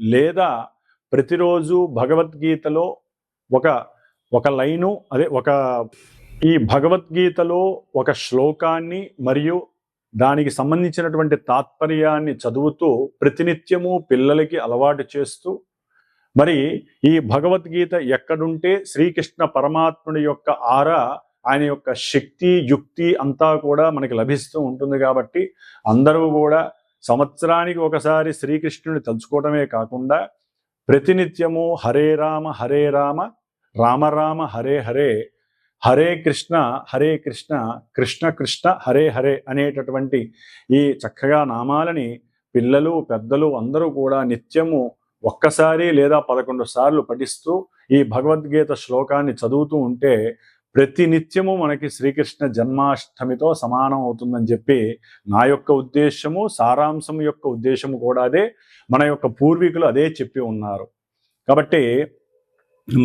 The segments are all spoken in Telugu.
లేదా ప్రతిరోజు భగవద్గీతలో ఒక ఒక లైను అదే ఒక ఈ భగవద్గీతలో ఒక శ్లోకాన్ని మరియు దానికి సంబంధించినటువంటి తాత్పర్యాన్ని చదువుతూ ప్రతినిత్యము పిల్లలకి అలవాటు చేస్తూ మరి ఈ భగవద్గీత ఎక్కడుంటే శ్రీకృష్ణ పరమాత్ముడి యొక్క ఆరా ఆయన యొక్క శక్తి యుక్తి అంతా కూడా మనకి లభిస్తూ ఉంటుంది కాబట్టి అందరూ కూడా సంవత్సరానికి ఒకసారి శ్రీకృష్ణుని తలుచుకోవటమే కాకుండా ప్రతినిత్యము హరే రామ హరే రామ రామ రామ హరే హరే హరే కృష్ణ హరే కృష్ణ కృష్ణ కృష్ణ హరే హరే అనేటటువంటి ఈ చక్కగా నామాలని పిల్లలు పెద్దలు అందరూ కూడా నిత్యము ఒక్కసారి లేదా పదకొండు సార్లు పఠిస్తూ ఈ భగవద్గీత శ్లోకాన్ని చదువుతూ ఉంటే ప్రతి నిత్యము మనకి శ్రీకృష్ణ జన్మాష్టమితో సమానం అవుతుందని చెప్పి నా యొక్క ఉద్దేశము సారాంశం యొక్క ఉద్దేశము కూడా అదే. మన యొక్క పూర్వీకులు అదే చెప్పి ఉన్నారు. కాబట్టి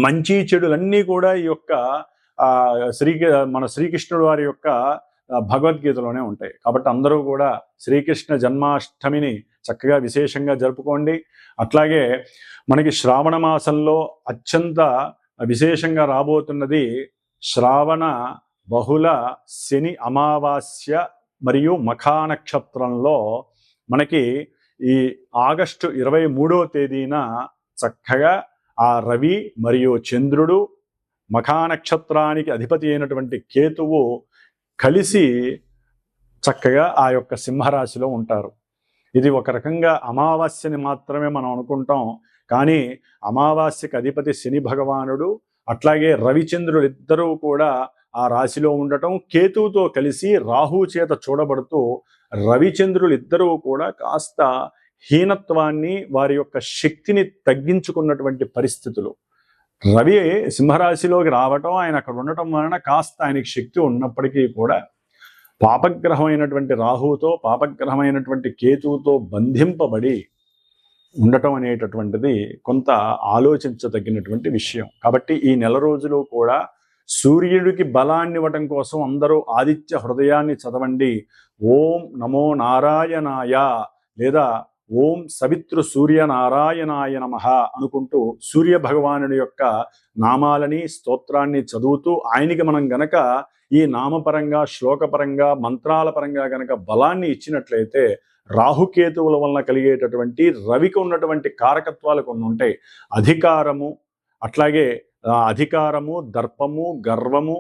మంచి చెడులన్నీ కూడా ఈ యొక్క శ్రీ మన శ్రీకృష్ణుడు వారి యొక్క భగవద్గీతలోనే ఉంటాయి. కాబట్టి అందరూ కూడా శ్రీకృష్ణ జన్మాష్టమిని చక్కగా విశేషంగా జరుపుకోండి. అట్లాగే మనకి శ్రావణ మాసంలో అత్యంత విశేషంగా రాబోతున్నది శ్రావణ బహుళ శని అమావాస్య మరియు మఖా నక్షత్రంలో మనకి ఈ ఆగస్టు ఇరవై మూడో తేదీన చక్కగా ఆ రవి మరియు చంద్రుడు మఖా నక్షత్రానికి అధిపతి అయినటువంటి కేతువు కలిసి చక్కగా ఆ యొక్క సింహరాశిలో ఉంటారు. ఇది ఒక రకంగా అమావాస్యని మాత్రమే మనం అనుకుంటాం. కానీ అమావాస్యకి అధిపతి శని భగవానుడు అట్లాగే రవిచంద్రులు ఇద్దరూ కూడా ఆ రాశిలో ఉండటం కేతువుతో కలిసి రాహు చేత చూడబడుతూ రవిచంద్రులు ఇద్దరూ కూడా కాస్త హీనత్వాన్ని వారి యొక్క శక్తిని తగ్గించుకున్నటువంటి పరిస్థితులు. రవి సింహరాశిలోకి రావటం ఆయన అక్కడ ఉండటం వలన కాస్త ఆయనకి శక్తి ఉన్నప్పటికీ కూడా పాపగ్రహమైనటువంటి రాహువుతో పాపగ్రహమైనటువంటి కేతువుతో బంధింపబడి ఉండటం అనేటటువంటిది కొంత ఆలోచించదగినటువంటి విషయం. కాబట్టి ఈ నెల రోజులు కూడా సూర్యుడికి బలాన్ని ఇవ్వటం కోసం అందరూ ఆదిత్య హృదయాన్ని చదవండి. ఓం నమో నారాయణాయ లేదా ఓం సవిత్రు సూర్య నారాయణాయ నమ అనుకుంటూ సూర్య భగవానుడి యొక్క నామాలని స్తోత్రాన్ని చదువుతూ ఆయనకి మనం గనక ఈ నామపరంగా శ్లోకపరంగా మంత్రాల పరంగా గనక బలాన్ని ఇచ్చినట్లయితే రాహుకేతువుల వలన కలిగేటటువంటి రవికి ఉన్నటువంటి కారకత్వాలు కొన్ని ఉంటాయి. అధికారము అట్లాగే అధికారము దర్పము గర్వము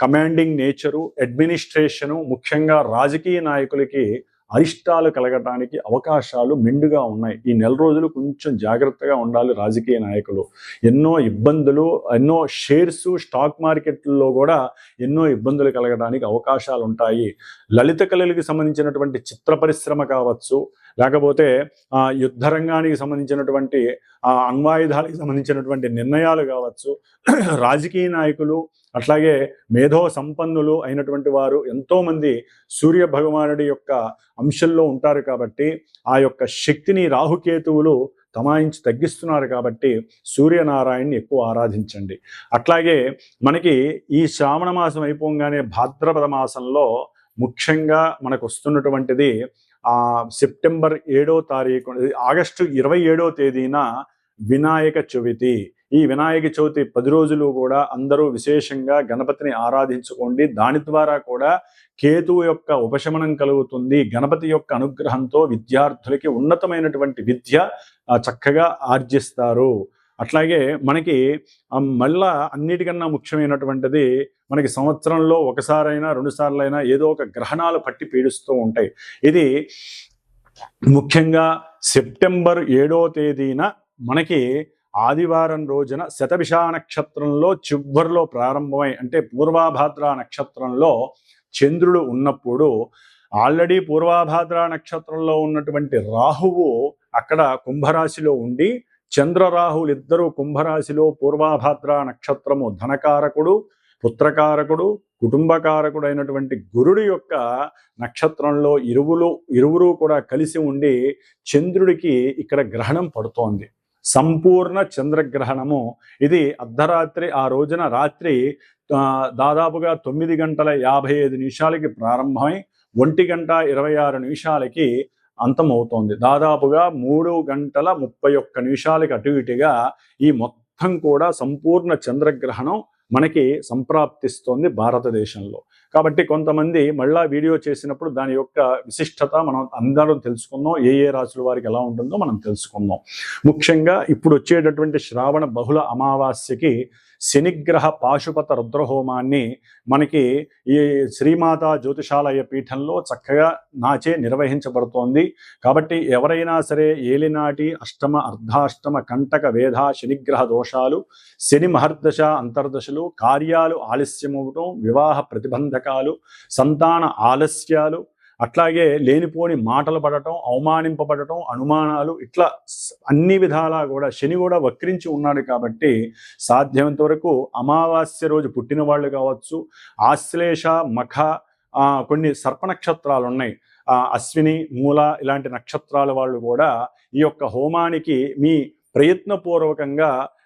కమాండింగ్ నేచరు అడ్మినిస్ట్రేషను ముఖ్యంగా రాజకీయ నాయకులకి అరిష్టాలు కలగటానికి అవకాశాలు మెండుగా ఉన్నాయి. ఈ నెల రోజులు కొంచెం జాగ్రత్తగా ఉండాలి రాజకీయ నాయకులు. ఎన్నో ఇబ్బందులు ఎన్నో షేర్స్ స్టాక్ మార్కెట్లో కూడా ఎన్నో ఇబ్బందులు కలగడానికి అవకాశాలు ఉంటాయి లలిత కళలకు సంబంధించినటువంటి చిత్ర పరిశ్రమ కావచ్చు లేకపోతే ఆ, యుద్ధ రంగానికి సంబంధించినటువంటి ఆ, అణ్వాయుధాలకు సంబంధించినటువంటి నిర్ణయాలు కావచ్చు రాజకీయ నాయకులు అట్లాగే మేధో సంపన్నులు అయినటువంటి వారు ఎంతోమంది సూర్య భగవానుడి యొక్క అంశంలో ఉంటారు కాబట్టి ఆ యొక్క శక్తిని రాహుకేతువులు తమాయించి తగ్గిస్తున్నారు కాబట్టి సూర్యనారాయణని ఎక్కువ ఆరాధించండి. అట్లాగే మనకి ఈ శ్రావణ మాసం అయిపోగానే భాద్రపద మాసంలో ముఖ్యంగా మనకు వస్తున్నటువంటిది సెప్టెంబర్ ఏడో తారీఖు ఆగస్టు ఇరవై ఏడో తేదీన వినాయక చవితి. ఈ వినాయక చవితి పది రోజులు కూడా అందరూ విశేషంగా గణపతిని ఆరాధించుకోండి. దాని ద్వారా కూడా కేతువు యొక్క ఉపశమనం కలుగుతుంది. గణపతి యొక్క అనుగ్రహంతో విద్యార్థులకి ఉన్నతమైనటువంటి విద్య చక్కగా ఆర్జిస్తారు. అట్లాగే మనకి మళ్ళా అన్నిటికన్నా ముఖ్యమైనటువంటిది మనకి సంవత్సరంలో ఒకసారైనా రెండు సార్లైనా ఏదో ఒక గ్రహణాలు పట్టి పీడిస్తూ ఉంటాయి. ఇది ముఖ్యంగా సెప్టెంబర్ ఏడో తేదీన మనకి ఆదివారం రోజున శతభిష నక్షత్రంలో చివరిలో ప్రారంభమై అంటే పూర్వాభాద్ర నక్షత్రంలో చంద్రుడు ఉన్నప్పుడు ఆల్రెడీ పూర్వాభాద్ర నక్షత్రంలో ఉన్నటువంటి రాహువు అక్కడ కుంభరాశిలో ఉండి చంద్రరాహులు ఇద్దరు కుంభరాశిలో పూర్వాభాద్ర నక్షత్రము ధనకారకుడు పుత్రకారకుడు కుటుంబకారకుడు అయినటువంటి గురుడు యొక్క నక్షత్రంలో ఇరువులు ఇరువురు కూడా కలిసి ఉండి చంద్రుడికి ఇక్కడ గ్రహణం పడుతోంది. సంపూర్ణ చంద్రగ్రహణము. ఇది అర్ధరాత్రి ఆ రోజున రాత్రి దాదాపుగా తొమ్మిది గంటల యాభై ఐదు నిమిషాలకి ప్రారంభమై ఒంటి గంట ఇరవై ఆరు నిమిషాలకి అంతమవుతోంది. దాదాపుగా మూడు గంటల ముప్పై ఒక్క నిమిషాలకి అటు ఇటుగా ఈ మొత్తం కూడా సంపూర్ణ చంద్రగ్రహణం మనకి సంప్రాప్తిస్తోంది భారతదేశంలో. కాబట్టి కొంతమంది మళ్ళా వీడియో చేసినప్పుడు దాని యొక్క విశిష్టత మనం అందరం తెలుసుకుందాం ఏ ఏ రాశుల వారికి ఎలా ఉంటుందో మనం తెలుసుకుందాం ముఖ్యంగా ఇప్పుడు వచ్చేటటువంటి శ్రావణ బహుళ అమావాస్యకి శనిగ్రహ పాశుపత రుద్రహోమాన్ని మనకి ఈ శ్రీమాత జ్యోతిషాలయ పీఠంలో చక్కగా నాచే నిర్వహించబడుతోంది. కాబట్టి ఎవరైనా సరే ఏలినాటి అష్టమ అర్ధాష్టమ కంటక వేధ శనిగ్రహ దోషాలు శని మహర్దశ అంతర్దశలు కార్యాలు ఆలస్యమవటం వివాహ ప్రతిబంధక ప్రతిబంధకాలు సంతాన ఆలస్యాలు అట్లాగే లేనిపోని మాటలు పడటం అవమానింపబడటం అనుమానాలు ఇట్లా అన్ని విధాలా కూడా శని కూడా వక్రించి ఉన్నాడు కాబట్టి సాధ్యమైనంత వరకు అమావాస్య రోజు పుట్టిన వాళ్ళు కావచ్చు ఆశ్లేష మఖ కొన్ని సర్ప నక్షత్రాలు ఉన్నాయి. ఆ, అశ్విని మూల ఇలాంటి నక్షత్రాల వాళ్ళు కూడా ఈ యొక్క హోమానికి మీ ప్రయత్నపూర్వకంగా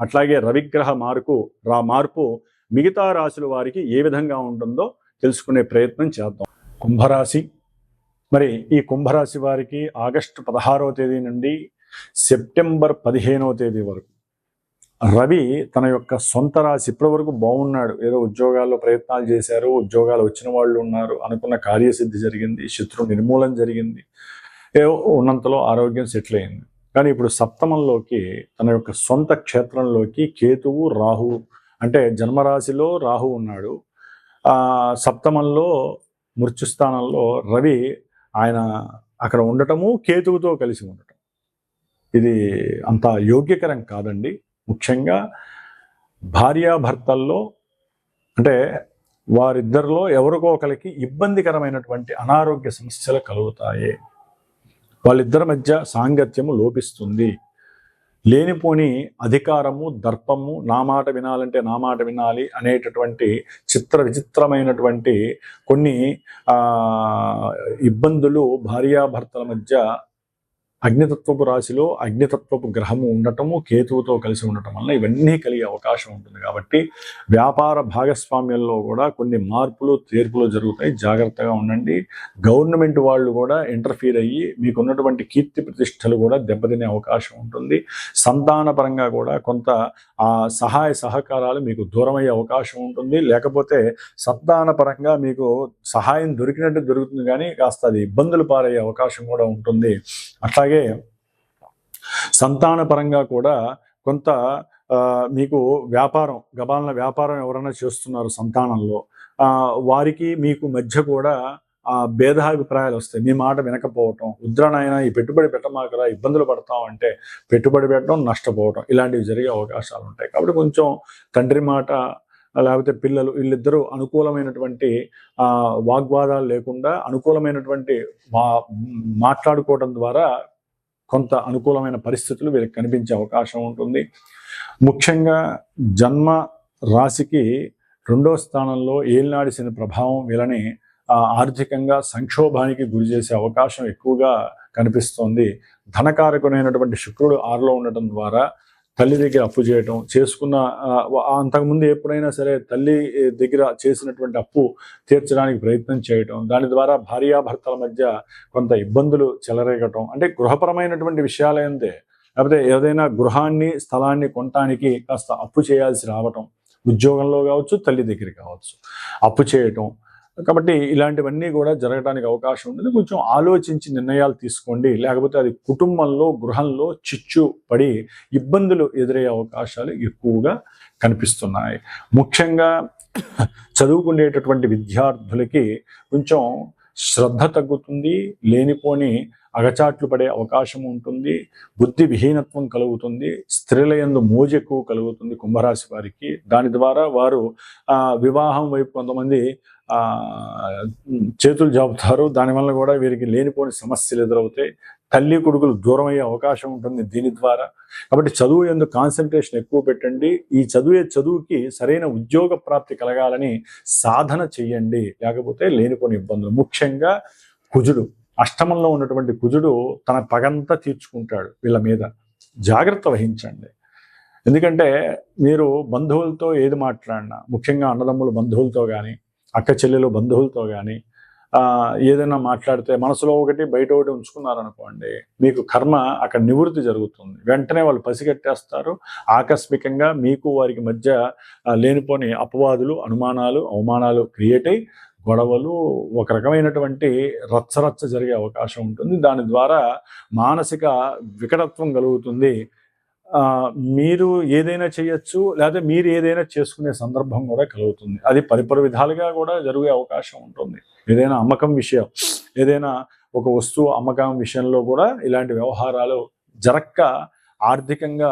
అట్లాగే రవిగ్రహ మార్పు రా మార్పు మిగతా రాశుల వారికి ఏ విధంగా ఉంటుందో తెలుసుకునే ప్రయత్నం చేద్దాం. కుంభరాశి. మరి ఈ కుంభరాశి వారికి ఆగస్టు పదహారవ తేదీ నుండి సెప్టెంబర్ పదిహేనవ తేదీ వరకు రవి తన యొక్క సొంత రాశి ఇప్పటి వరకు బాగున్నాడు. ఏదో ఉద్యోగాల్లో ప్రయత్నాలు చేశారు ఉద్యోగాలు వచ్చిన వాళ్ళు ఉన్నారు అనుకున్న కార్యసిద్ధి జరిగింది శత్రు నిర్మూలన జరిగింది ఏవో ఉన్నంతలో ఆరోగ్యం సెటిల్ అయింది. కానీ ఇప్పుడు సప్తమంలోకి తన యొక్క సొంత క్షేత్రంలోకి కేతువు రాహు అంటే జన్మరాశిలో రాహు ఉన్నాడు. సప్తమంలో మృత్యుస్థానంలో రవి ఆయన అక్కడ ఉండటము కేతువుతో కలిసి ఉండటం. ఇది అంత యోగ్యకరం కాదండి. ముఖ్యంగా భార్యాభర్తల్లో అంటే వారిద్దరిలో ఎవరికో ఒకరికి ఇబ్బందికరమైనటువంటి అనారోగ్య సమస్యలు కలుగుతాయి. వాళ్ళిద్దరి మధ్య సాంగత్యము లోపిస్తుంది. లేనిపోని అధికారము దర్పము నా మాట వినాలంటే నా మాట వినాలి అనేటటువంటి చిత్ర విచిత్రమైనటువంటి కొన్ని ఇబ్బందులు భార్యాభర్తల మధ్య అగ్నితత్వపు రాశిలో అగ్నితత్వపు గ్రహము ఉండటము కేతువుతో కలిసి ఉండటం వల్ల ఇవన్నీ కలిగే అవకాశం ఉంటుంది కాబట్టి వ్యాపార భాగస్వామ్యంలో కూడా కొన్ని మార్పులు తీర్పులు జరుగుతాయి. జాగ్రత్తగా ఉండండి. గవర్నమెంట్ వాళ్ళు కూడా ఇంటర్ఫీర్ అయ్యి మీకున్నటువంటి కీర్తి ప్రతిష్టలు కూడా దెబ్బతినే అవకాశం ఉంటుంది. సంతాన పరంగా కూడా కొంత ఆ సహాయ సహకారాలు మీకు దూరమయ్యే అవకాశం ఉంటుంది. లేకపోతే సంతాన పరంగా మీకు సహాయం దొరికినట్టు దొరుకుతుంది కానీ కాస్త అది ఇబ్బందులు పారయ్యే అవకాశం కూడా ఉంటుంది. అట్లా సంతాన పరంగా కూడా కొంత ఆ, మీకు వ్యాపారం గబాలన వ్యాపారం ఎవరైనా చేస్తున్నారు సంతానంలో ఆ, వారికి మీకు మధ్య కూడా భేదాభిప్రాయాలు వస్తాయి. మీ మాట వినకపోవటం ఉద్రనైనా ఈ పెట్టుబడి పెట్టమాకరా ఇబ్బందులు పడతాం అంటే పెట్టుబడి పెట్టడం నష్టపోవటం ఇలాంటివి జరిగే అవకాశాలు ఉంటాయి. కాబట్టి కొంచెం తండ్రి మాట లేకపోతే పిల్లలు వీళ్ళిద్దరూ అనుకూలమైనటువంటి ఆ, వాగ్వాదాలు లేకుండా అనుకూలమైనటువంటి మా మాట్లాడుకోవడం ద్వారా కొంత అనుకూలమైన పరిస్థితులు వీరికి కనిపించే అవకాశం ఉంటుంది. ముఖ్యంగా జన్మ రాశికి రెండో స్థానంలో ఏలినాడి శని ప్రభావం వీళ్ళని ఆర్థికంగా సంక్షోభానికి గురి చేసే అవకాశం ఎక్కువగా కనిపిస్తోంది. ధనకారకునైనటువంటి శుక్రుడు ఆరులో ఉండటం ద్వారా తల్లి దగ్గర అప్పు చేయటం చేసుకున్న అంతకుముందు ఎప్పుడైనా సరే తల్లి దగ్గర చేసినటువంటి అప్పు తీర్చడానికి ప్రయత్నం చేయటం దాని ద్వారా భార్యాభర్తల మధ్య కొంత ఇబ్బందులు చెలరేగటం అంటే గృహపరమైనటువంటి విషయాలైందే లేకపోతే ఏదైనా గృహాన్ని స్థలాన్ని కొనటానికి కాస్త అప్పు చేయాల్సి రావటం ఉద్యోగంలో కావచ్చు తల్లి దగ్గర కావచ్చు. అప్పు చేయటం కాబట్టి ఇలాంటివన్నీ కూడా జరగడానికి అవకాశం ఉంటుంది. కొంచెం ఆలోచించి నిర్ణయాలు తీసుకోండి. లేకపోతే అది కుటుంబంలో గృహంలో చిచ్చు పడి ఇబ్బందులు ఎదురయ్యే అవకాశాలు ఎక్కువగా కనిపిస్తున్నాయి. ముఖ్యంగా చదువుకునేటటువంటి విద్యార్థులకి కొంచెం శ్రద్ధ తగ్గుతుంది. లేనిపోని అగచాట్లు పడే అవకాశం ఉంటుంది బుద్ధి విహీనత్వం కలుగుతుంది స్త్రీల యందు మోజు ఎక్కువ కలుగుతుంది కుంభరాశి వారికి. దాని ద్వారా వారు వివాహం వైపు కొంతమంది చేతులు జాపుతారు. దానివల్ల కూడా వీరికి లేనిపోని సమస్యలు ఎదురవుతాయి. తల్లి కొడుకులు దూరం అయ్యే అవకాశం ఉంటుంది దీని ద్వారా. కాబట్టి చదువు ఎందుకు కాన్సన్ట్రేషన్ ఎక్కువ పెట్టండి. ఈ చదువే చదువుకి సరైన ఉద్యోగ ప్రాప్తి కలగాలని సాధన చెయ్యండి. లేకపోతే లేనిపోని ఇబ్బందులు. ముఖ్యంగా కుజుడు. అష్టమంలో ఉన్నటువంటి కుజుడు తన పగంతా తీర్చుకుంటాడు వీళ్ళ మీద. జాగ్రత్త వహించండి. ఎందుకంటే మీరు బంధువులతో ఏది మాట్లాడినా ముఖ్యంగా అన్నదమ్ములు బంధువులతో కానీ అక్క చెల్లెలు బంధువులతో కానీ ఏదైనా మాట్లాడితే మనసులో ఒకటి బయట ఒకటి ఉంచుకున్నారనుకోండి మీకు కర్మ అక్కడ నివృత్తి జరుగుతుంది. వెంటనే వాళ్ళు పసిగట్టేస్తారు. ఆకస్మికంగా మీకు వారికి మధ్య లేనిపోని అపవాదులు అనుమానాలు అవమానాలు క్రియేట్ అయ్యి గొడవలు ఒక రకమైనటువంటి రచ్చరచ్చ జరిగే అవకాశం ఉంటుంది. దాని ద్వారా మానసిక వికటత్వం కలుగుతుంది. మీరు ఏదైనా చేయొచ్చు లేదా మీరు ఏదైనా చేసుకునే సందర్భం కూడా కలుగుతుంది. అది పరిపర విధాలుగా కూడా జరిగే అవకాశం ఉంటుంది. ఏదైనా అమ్మకం విషయం ఏదైనా ఒక వస్తువు అమ్మకం విషయంలో కూడా ఇలాంటి వ్యవహారాలు జరక్క ఆర్థికంగా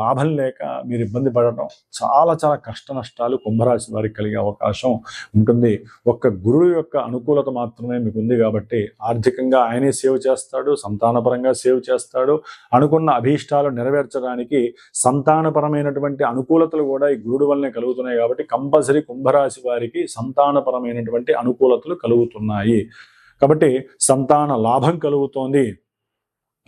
లాభం లేక మీరు ఇబ్బంది పడటం చాలా చాలా కష్ట నష్టాలు కుంభరాశి వారికి కలిగే అవకాశం ఉంటుంది. ఒక్క గురువు యొక్క అనుకూలత మాత్రమే మీకు ఉంది కాబట్టి ఆర్థికంగా ఆయనే సేవ్ చేస్తాడు సంతానపరంగా సేవ్ చేస్తాడు. అనుకున్న అభీష్టాలు నెరవేర్చడానికి సంతానపరమైనటువంటి అనుకూలతలు కూడా ఈ గురుడు వల్లనే కలుగుతున్నాయి కాబట్టి కంపల్సరీ కుంభరాశి వారికి సంతానపరమైనటువంటి అనుకూలతలు కలుగుతున్నాయి. కాబట్టి సంతాన లాభం కలుగుతోంది.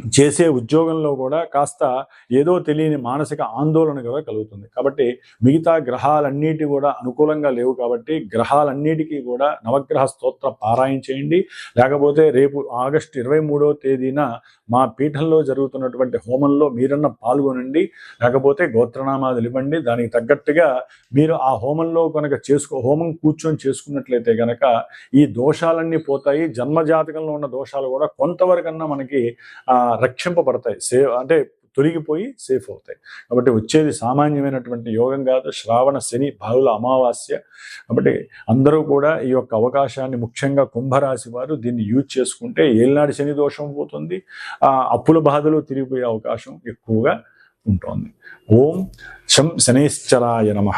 చేసే ఉద్యోగంలో కూడా కాస్త ఏదో తెలియని మానసిక ఆందోళన కూడా కలుగుతుంది. కాబట్టి మిగతా గ్రహాలన్నిటి కూడా అనుకూలంగా లేవు కాబట్టి గ్రహాలన్నిటికీ కూడా నవగ్రహ స్తోత్ర పారాయణ చేయండి. లేకపోతే రేపు ఆగస్టు ఇరవై మూడవ తేదీన మా పీఠంలో జరుగుతున్నటువంటి హోమంలో మీరన్న పాల్గొనండి. లేకపోతే గోత్రనామాదులు ఇవ్వండి. దానికి తగ్గట్టుగా మీరు ఆ హోమంలో కనుక చేసుకో హోమం కూర్చొని చేసుకున్నట్లయితే కనుక ఈ దోషాలన్నీ పోతాయి. జన్మజాతకంలో ఉన్న దోషాలు కూడా కొంతవరకన్నా మనకి ఆ, రక్షింపబడతాయి. సేవ్ అంటే తొలగిపోయి సేఫ్ అవుతాయి. కాబట్టి వచ్చేది సామాన్యమైనటువంటి యోగం కాదు. శ్రావణ శని భావుల అమావాస్య. కాబట్టి అందరూ కూడా ఈ యొక్క అవకాశాన్ని ముఖ్యంగా కుంభరాశి వారు దీన్ని యూజ్ చేసుకుంటే ఏలినాడు శని దోషం పోతుంది. ఆ అప్పుల బాధలు తిరిగిపోయే అవకాశం ఎక్కువగా ఉంటుంది. ఓం శం శనేశ్చరాయ నమ.